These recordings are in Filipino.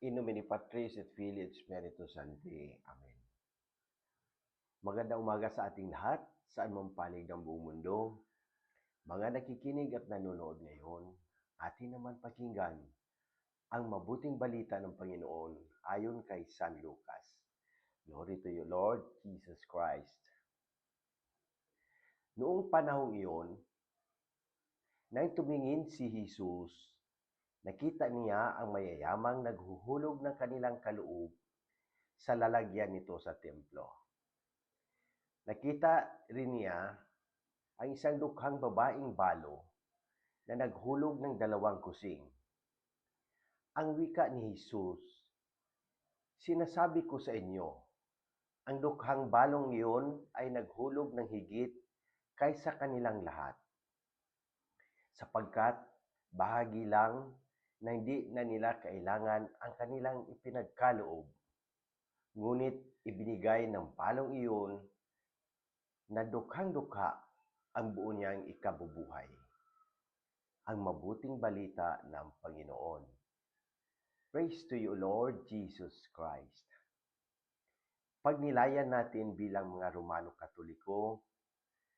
In nomine Patris et Filii et Spiritus Sancti. Amen. Magandang umaga sa ating lahat, saan man panig ng buong mundo. Mga nakikinig at nanonood ngayon, atin naman pakinggan ang mabuting balita ng Panginoon ayon kay San Lucas. Glory to you, Lord Jesus Christ. Noong panahong iyon, nang tumingin si Jesus Nakita niya ang mayayamang naghuhulog ng kanilang kaloob sa lalagyan nito sa templo. Nakita rin niya ang isang dukhang babaeng balo na naghulog ng dalawang kusing. Ang wika ni Jesus, Sinasabi ko sa inyo, ang dukhang balong iyon ay naghulog ng higit kaysa kanilang lahat. Sapagkat bahagi lang na hindi na nila kailangan ang kanilang ipinagkaloob. Ngunit ibinigay ng palong iyon na dukhang-dukha ang buo niyang ikabubuhay. Ang mabuting balita ng Panginoon. Praise to you, Lord Jesus Christ. Pagnilayan natin bilang mga Romano Katoliko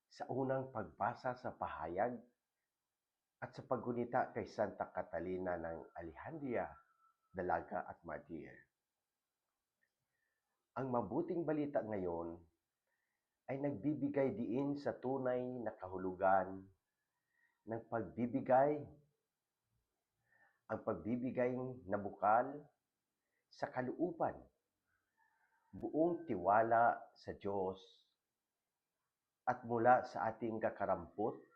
sa unang pagbasa sa pahayag at sa paggunita kay Santa Catalina ng Alejandria, Dalaga at Martir. Ang mabuting balita ngayon ay nagbibigay diin sa tunay na kahulugan ng pagbibigay, ang pagbibigay na bukal sa kaluupan, buong tiwala sa Diyos at mula sa ating kakarampot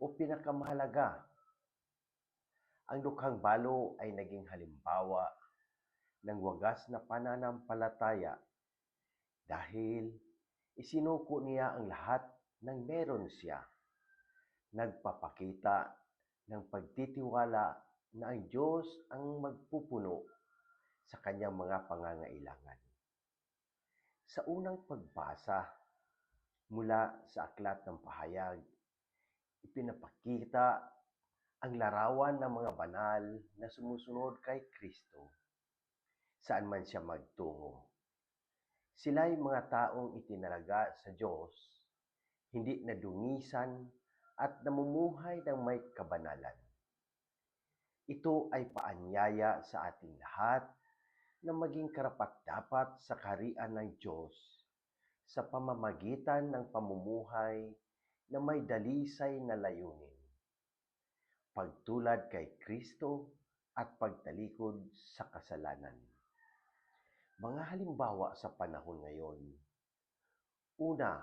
o pinakamahalaga. Ang dukhang balo ay naging halimbawa ng wagas na pananampalataya dahil isinuko niya ang lahat ng meron siya. Nagpapakita ng pagtitiwala na ang Diyos ang magpupuno sa kanyang mga pangangailangan. Sa unang pagbasa mula sa aklat ng pahayag, ipinapakita ang larawan ng mga banal na sumusunod kay Kristo saan man siya magtungo. Sila ay mga taong itinalaga sa Diyos, hindi nadungisan at namumuhay ng may kabanalan. Ito ay paanyaya sa ating lahat na maging karapat-dapat sa kaharian ng Diyos sa pamamagitan ng pamumuhay na may dalisay na layunin. Pagtulad kay Kristo at pagtalikod sa kasalanan. Mga halimbawa sa panahon ngayon. Una,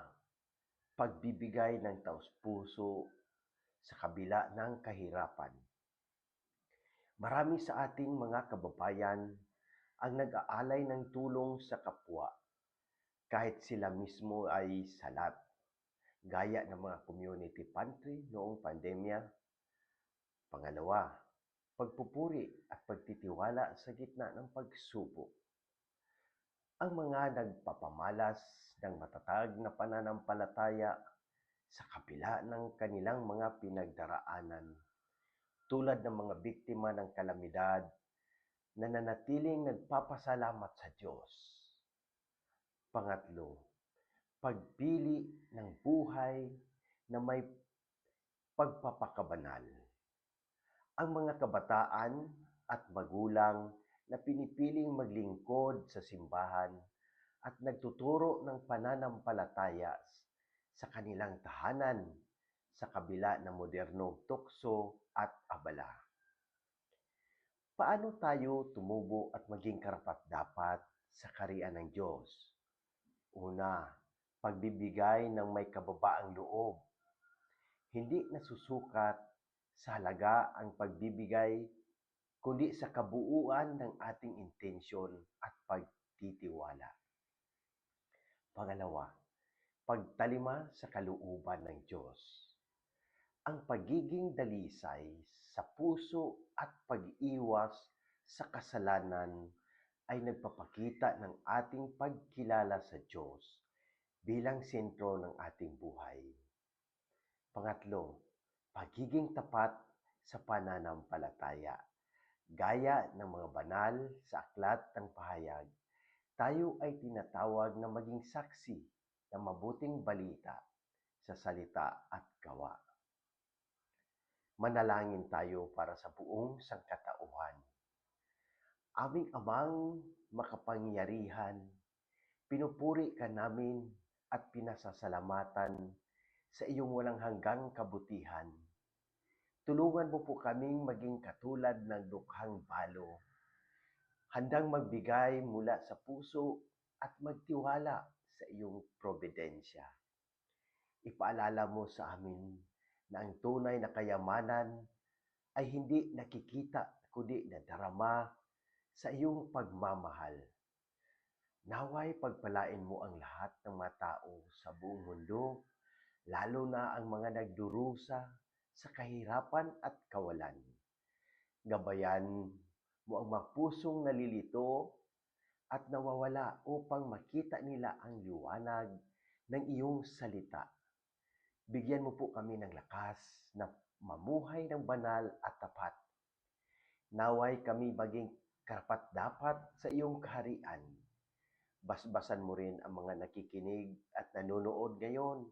pagbibigay ng taus-puso sa kabila ng kahirapan. Marami sa ating mga kababayan ang nag-aalay ng tulong sa kapwa kahit sila mismo ay salat gaya ng mga community pantry noong pandemya. Pangalawa, pagpupuri at pagtitiwala sa gitna ng pagsubok. Ang mga nagpapamalas ng matatag na pananampalataya sa kapila ng kanilang mga pinagdaraanan tulad ng mga biktima ng kalamidad na nanatiling nagpapasalamat sa Diyos. Pangatlo, pagpili ng buhay na may pagpapakabanal. Ang mga kabataan at magulang na pinipiling maglingkod sa simbahan at nagtuturo ng pananampalataya sa kanilang tahanan sa kabila ng modernong tukso at abala. Paano tayo tumubo at maging karapat-dapat sa kariyan ng Diyos? Una, pagbibigay ng may kababaang loob. Hindi nasusukat sa halaga ang pagbibigay, kundi sa kabuuan ng ating intensyon at pagtitiwala. Pangalawa, pagtalima sa kalooban ng Diyos. Ang pagiging dalisay sa puso at pag-iwas sa kasalanan ay nagpapakita ng ating pagkilala sa Diyos bilang sentro ng ating buhay. Pangatlo, pagiging tapat sa pananampalataya. Gaya ng mga banal sa aklat ng pahayag, tayo ay tinatawag na maging saksi ng mabuting balita sa salita at gawa. Manalangin tayo para sa buong sangkatauhan. Aming amang makapangyarihan, pinupuri ka namin at pinasasalamatan sa iyong walang hanggang kabutihan. Tulungan mo po kaming maging katulad ng dukhang balo, handang magbigay mula sa puso at magtiwala sa iyong probidensya. Ipaalala mo sa amin na ang tunay na kayamanan ay hindi nakikita kundi nadarama sa iyong pagmamahal. Naway pagpalain mo ang lahat ng mga tao sa buong mundo, lalo na ang mga nagdurusa sa kahirapan at kawalan. Gabayan mo ang mga pusong nalilito at nawawala upang makita nila ang liwanag ng iyong salita. Bigyan mo po kami ng lakas na mamuhay ng banal at tapat. Naway kami maging karapat-dapat sa iyong kaharian. Basbasan mo rin ang mga nakikinig at nanonood ngayon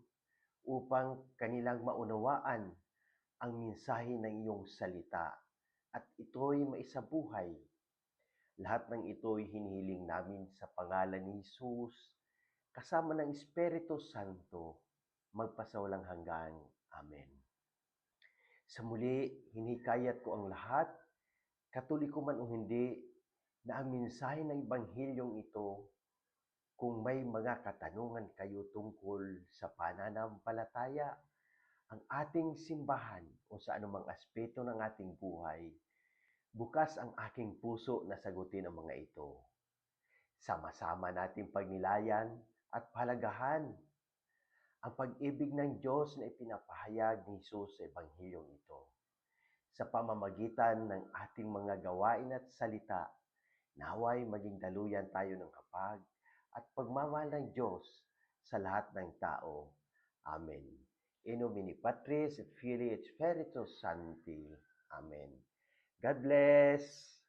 upang kanilang maunawaan ang mensahe ng iyong salita at ito'y maisabuhay. Lahat ng ito'y hinihiling namin sa pangalan ni Jesus kasama ng Espiritu Santo magpasawalang hanggan. Amen. Sa muli, hinikayat ko ang lahat, katoliko man o hindi, na ang mensahe ng Ebanghilyong ito, kung may mga katanungan kayo tungkol sa pananampalataya, ang ating simbahan o sa anumang aspeto ng ating buhay, bukas ang aking puso na sagutin ang mga ito. Sama-sama nating pagnilayan at palagahan ang pag-ibig ng Diyos na ipinapahayag ni Jesus sa Ebanghilyong ito. Sa pamamagitan ng ating mga gawain at salita, naway maging daluyan tayo ng kapag at pagmamahal ng Diyos sa lahat ng tao. Amen. In nomine Patris Filii et Spiritus Sancti. Amen. God bless!